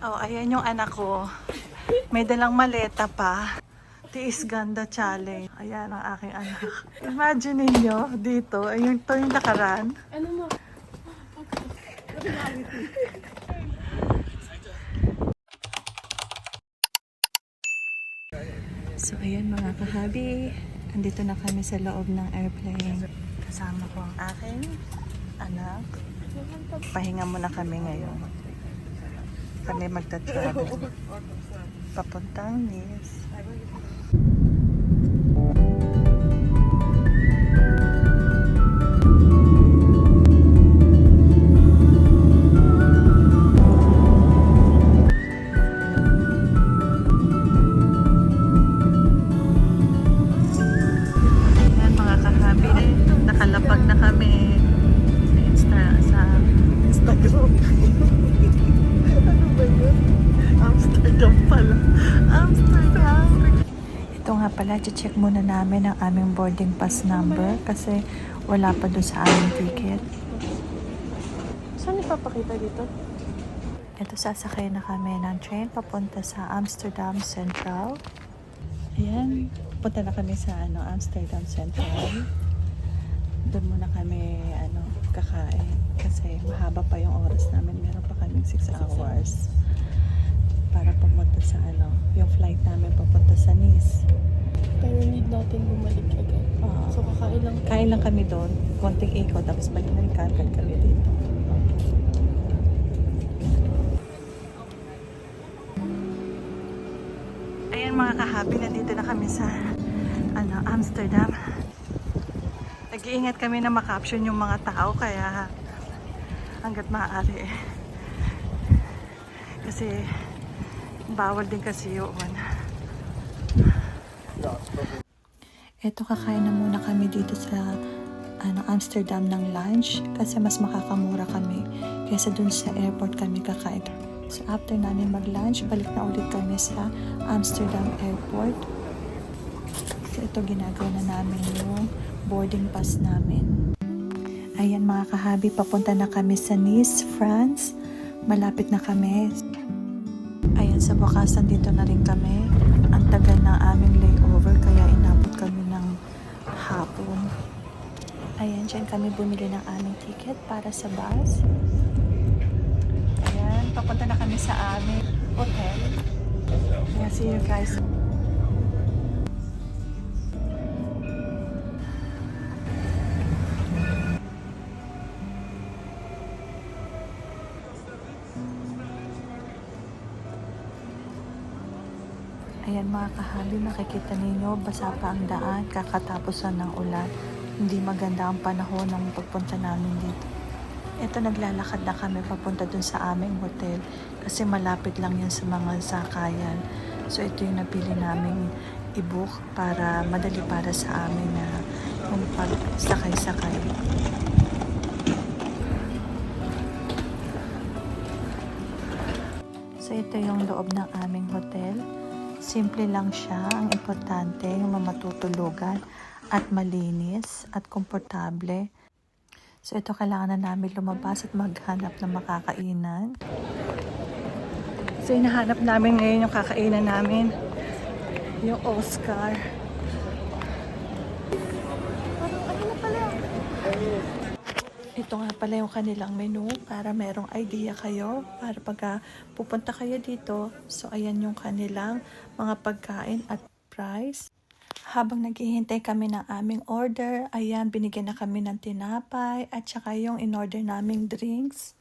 Oh, ayan yung anak ko. May dalang maleta pa. Tiis ganda challenge. Ayan ang aking anak. Imagine niyo dito, ayun to yung lakaran. Ano mo? So ayan mga kahabi, andito na kami sa loob ng airplane. Kasama ko ang aking anak. Pahinga muna kami ngayon. Kami magta-travel. Papuntang Nice. Check muna namin ang aming boarding pass number kasi wala pa doon sa aming ticket. Saan ipapakita dito? Ito sasakay na kami ng train papunta sa Amsterdam Central. Ayan, punta na kami sa ano, Amsterdam Central. Doon muna kami ano, kakain kasi mahaba pa yung oras namin. Meron pa kaming 6 hours para pumunta sa ano, yung flight namin papunta sa Nice. Pero need natin bumalik agad. Oo. So kakain lang. Kain lang kami doon, konting ikot, tapos balik na rin kami dito. Ayan mga kahabi, nandito na kami sa ano, Amsterdam. Nag-iingat kami na makaption yung mga tao, kaya hanggat maaari eh. Kasi bawal din kasi yun. Eto kakain na muna kami dito sa ano, Amsterdam ng lunch kasi mas makakamura kami kaysa dun sa airport kami kakain. So after namin mag-lunch, balik na ulit kami sa Amsterdam Airport. So ito ginagawa na namin yung boarding pass namin. Ayan mga kahabi, papunta na kami sa Nice, France. Malapit na kami. Ayan, sa wakas, dito na rin kami. Ang tagal ng aming layover, kaya inabot kami ng hapon. Ayan, dyan kami bumili ng aming ticket para sa bus. Ayan, papunta na kami sa aming hotel. Ayan, see you guys. Ayan mga kahabi, makikita ninyo, basa pa ang daan, kakatapos na ng ulan. Hindi maganda ang panahon ng pagpunta namin dito. Ito naglalakad na kami papunta dun sa aming hotel kasi malapit lang yan sa mga sakayan. So ito yung napili naming i-book para madali para sa amin na yung pagsakay-sakay. So ito yung loob ng aming hotel. Simple lang siya. Ang importante, yung mamatutulugan at malinis at komportable. So ito kailangan na namin lumabas at maghanap ng makakainan. So hinahanap namin ngayon yung kakainan namin. Yung Oscar. Ito nga pala yung kanilang menu para merong idea kayo para pagka pupunta kayo dito. So ayan yung kanilang mga pagkain at price. Habang naghihintay kami ng aming order, ayan binigyan na kami ng tinapay at saka yung in-order naming drinks.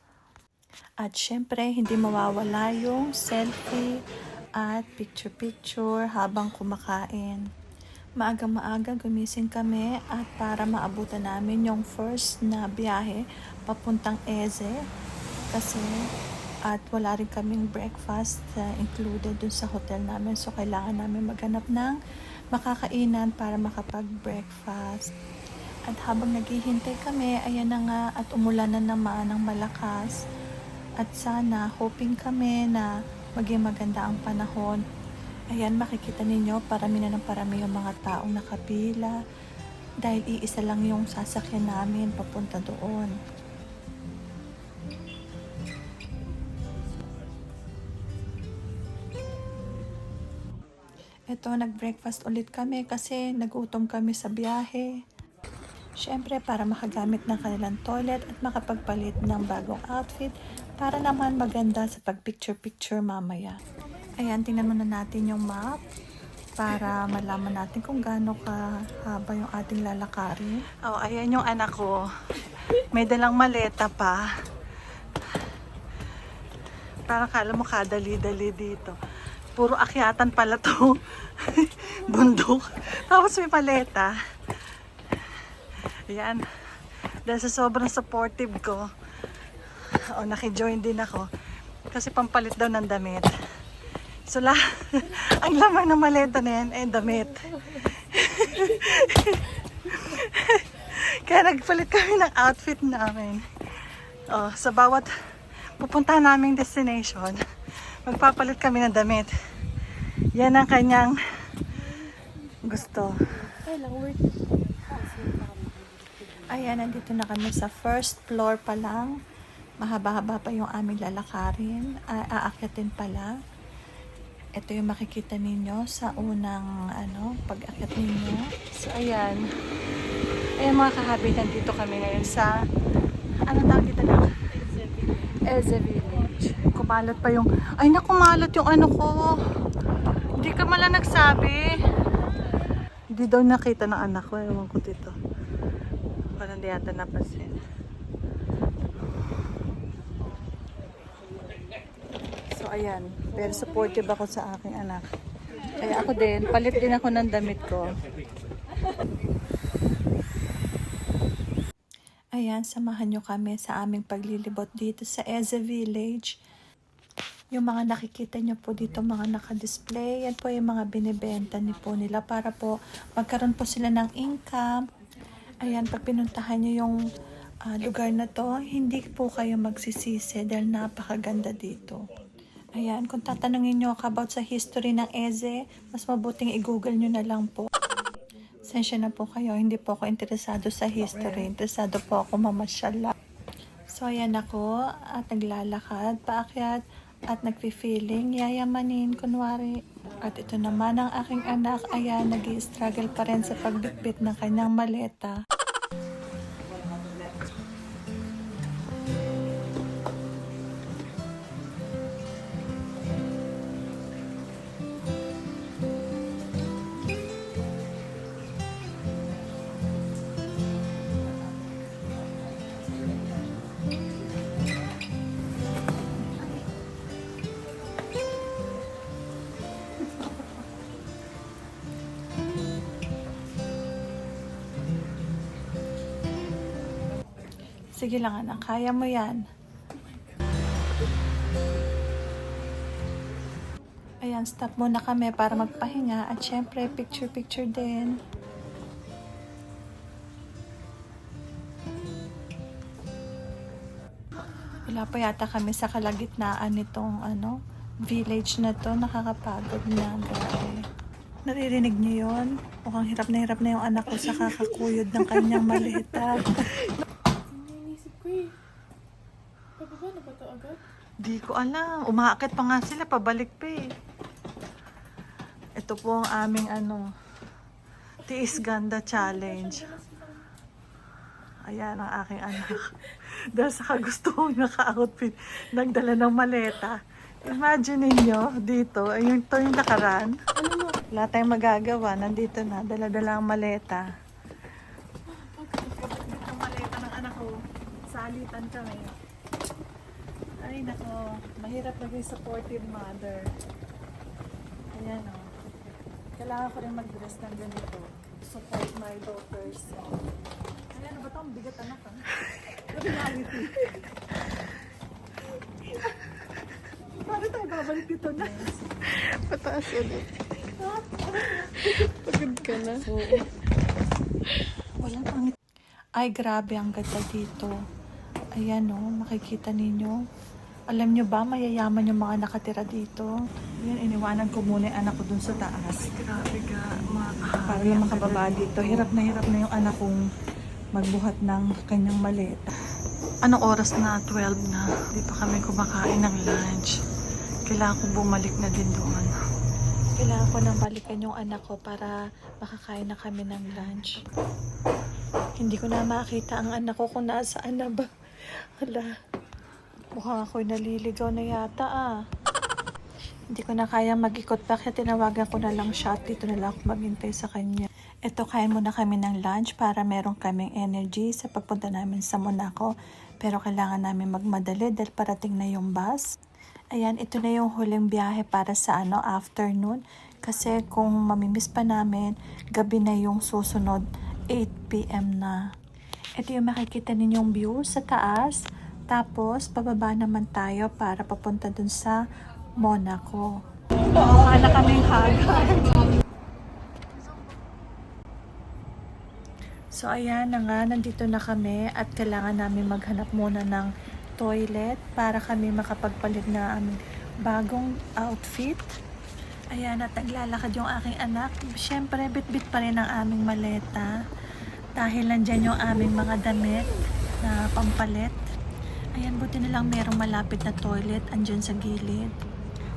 At syempre, hindi mawawala yung selfie at picture-picture habang kumakain. Maaga-maaga gumising kami at para maabutan namin yung first na biyahe papuntang Eze kasi at wala rin kaming breakfast uh, included dun sa hotel namin so kailangan namin maghanap ng makakainan para makapag-breakfast. At habang naghihintay kami, ayan na nga at umulan na naman ng malakas. At sana, hoping kami na maging maganda ang panahon. Ayan, makikita ninyo, parami na ng parami yung mga taong nakapila dahil iisa lang yung sasakyan namin papunta doon. Ito, nag-breakfast ulit kami kasi nagutom kami sa biyahe. Siyempre, para makagamit ng kanilang toilet at makapagpalit ng bagong outfit para naman maganda sa pag-picture-picture mamaya. Ayan, tingnan muna natin yung map para malaman natin kung gaano kahaba yung ating lalakarin. Oh, ayan yung anak ko. May dalang maleta pa. Parang kala mo kadali-dali dito. Puro akyatan pala to. Bundok. Tapos may paleta. Ayan. Dahil sa sobrang supportive ko, o nakijoin din ako. Kasi pampalit daw ng damit. So, la, ang laman ng maleta na yan ay damit. Kaya nagpalit kami ng outfit namin. Oh, sa bawat pupunta naming destination, magpapalit kami ng damit. Yan ang kanyang gusto. Ayan, nandito na kami sa first floor pa lang. Mahaba-haba pa yung aming lalakarin. A- aakyatin pala. Ito yung makikita ninyo sa unang ano, pag-akyat ninyo. So, ayan. Ayan mga kahabit, nandito kami ngayon sa ano tawag dito na? Eze Village. Kumalot pa yung, ay nakumalot yung ano ko. Hindi ka mala nagsabi. Hindi daw nakita ng anak ko. Ewan ko dito. Parang di yata napansin. Ayan. Very supportive ako sa aking anak. Kaya ako din, palit din ako ng damit ko. Ayan, samahan nyo kami sa aming paglilibot dito sa Eze Village. Yung mga nakikita nyo po dito, mga naka-display, yan po yung mga binibenta ni po nila para po magkaroon po sila ng income. Ayan, pag pinuntahan nyo yung ah, lugar na to, hindi po kayo magsisisi dahil napakaganda dito. Ayan, kung tatanungin nyo ako about sa history ng Eze, mas mabuting i-google nyo na lang po. Sensya na po kayo, hindi po ako interesado sa history. Interesado po ako mamasyal lang. So, ayan ako at naglalakad, paakyat at nagpi-feeling, yayamanin, kunwari. At ito naman ang aking anak, ayan, nag struggle pa rin sa pagbitbit ng kanyang maleta. Sige lang anak, kaya mo yan. Ayan, stop muna kami para magpahinga at syempre picture-picture din. Wala pa yata kami sa kalagitnaan nitong ano, village na to. Nakakapagod na. Grabe. Naririnig niyo yon? Mukhang hirap na hirap na yung anak ko sa kakakuyod ng kanyang malita. Iniisip ko eh. Pababa na ba ito agad? Di ko alam. Umaakit pa nga sila, pabalik pa eh. Ito po ang aming ano, Tiis Ganda Challenge. Ayan ang aking anak. Dahil sa kagustuhong naka-outfit, nagdala ng maleta. Imagine niyo dito, ayun to yung lakaran. Mo? Wala tayong magagawa, nandito na, dala-dala ang maleta. Ang maleta ng anak ko, salitan kami. Ay, nako. Mahirap naging supportive mother. Ayan, o. Kailangan ko rin mag-dress ng ganito. Support my daughters. Ayan, ano ba ito? Ang bigat anak, ha? Reality. Paano tayo babalik dito na? Pataas ulit. Pagod ka na. Walang pangit. Ay, grabe ang ganda dito. Ayan o, makikita ninyo. Alam nyo ba, mayayaman yung mga nakatira dito. Yan, iniwanan ko muna yung anak ko dun sa taas. Grabe ka, mga Para lang makababa dito. Hirap na hirap na yung anak kong magbuhat ng kanyang maleta. Anong oras na? 12 na. Hindi pa kami kumakain ng lunch. Kailangan ko bumalik na din doon. Kailangan ko nang balikan yung anak ko para makakain na kami ng lunch. Hindi ko na makita ang anak ko kung nasaan na ba. Hala, mukhang ako'y naliligaw na yata ah. Hindi ko na kaya mag-ikot pa kaya tinawagan ko na lang siya dito na lang ako maghintay sa kanya. Ito, kain muna kami ng lunch para meron kaming energy sa pagpunta namin sa Monaco. Pero kailangan namin magmadali dahil parating na yung bus. Ayan, ito na yung huling biyahe para sa ano afternoon. Kasi kung mamimiss pa namin, gabi na yung susunod, 8pm na. Ito yung makikita ninyong view sa taas. Tapos, pababa naman tayo para papunta dun sa Monaco. Oo, wala kaming hagad. So ayan na nga, nandito na kami at kailangan namin maghanap muna ng toilet para kami makapagpalit na aming bagong outfit. Ayan, at naglalakad yung aking anak. Siyempre, bit-bit pa rin ang aming maleta. Dahil nandyan yung aming mga damit na pampalit. Ayan, buti na lang merong malapit na toilet andyan sa gilid.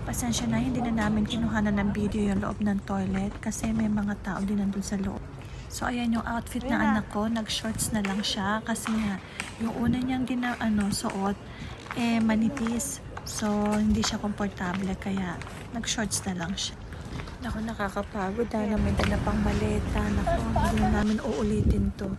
Pasensya na, hindi na namin kinuhanan ng video yung loob ng toilet kasi may mga tao din nandun sa loob. So, ayan yung outfit na anak ko. Nag-shorts na lang siya kasi nga, yung una niyang gina, ano, suot, eh, manipis. So, hindi siya komportable kaya nag-shorts na lang siya. Naku, nakakapagod dahil may dala pang maleta. Naku, hindi na namin uulitin to.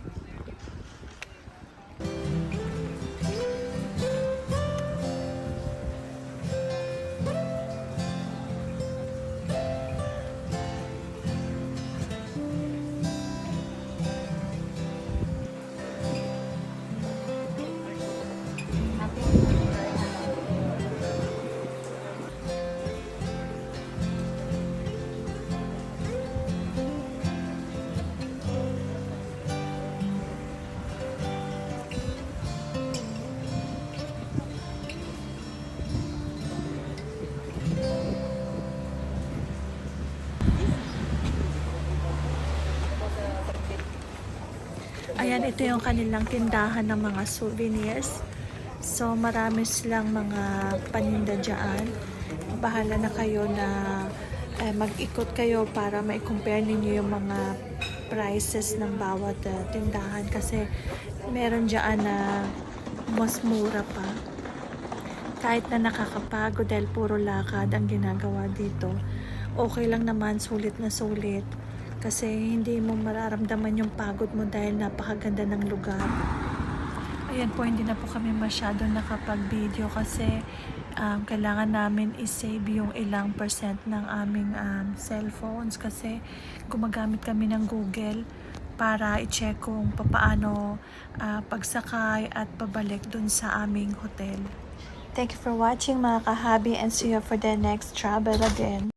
Ayan, ito yung kanilang tindahan ng mga souvenirs. So, marami silang mga paninda dyan. Bahala na kayo na eh, mag-ikot kayo para ma-compare ninyo yung mga prices ng bawat eh, tindahan. Kasi meron dyan na mas mura pa. Kahit na nakakapagod dahil puro lakad ang ginagawa dito, okay lang naman, sulit na sulit. Kasi hindi mo mararamdaman yung pagod mo dahil napakaganda ng lugar. Ayan po, hindi na po kami masyado nakapag-video kasi um, kailangan namin i-save yung ilang percent ng aming um, cellphones kasi gumagamit kami ng Google para i-check kung papaano ah, pagsakay at pabalik dun sa aming hotel. Thank you for watching mga kahabi and see you for the next travel again.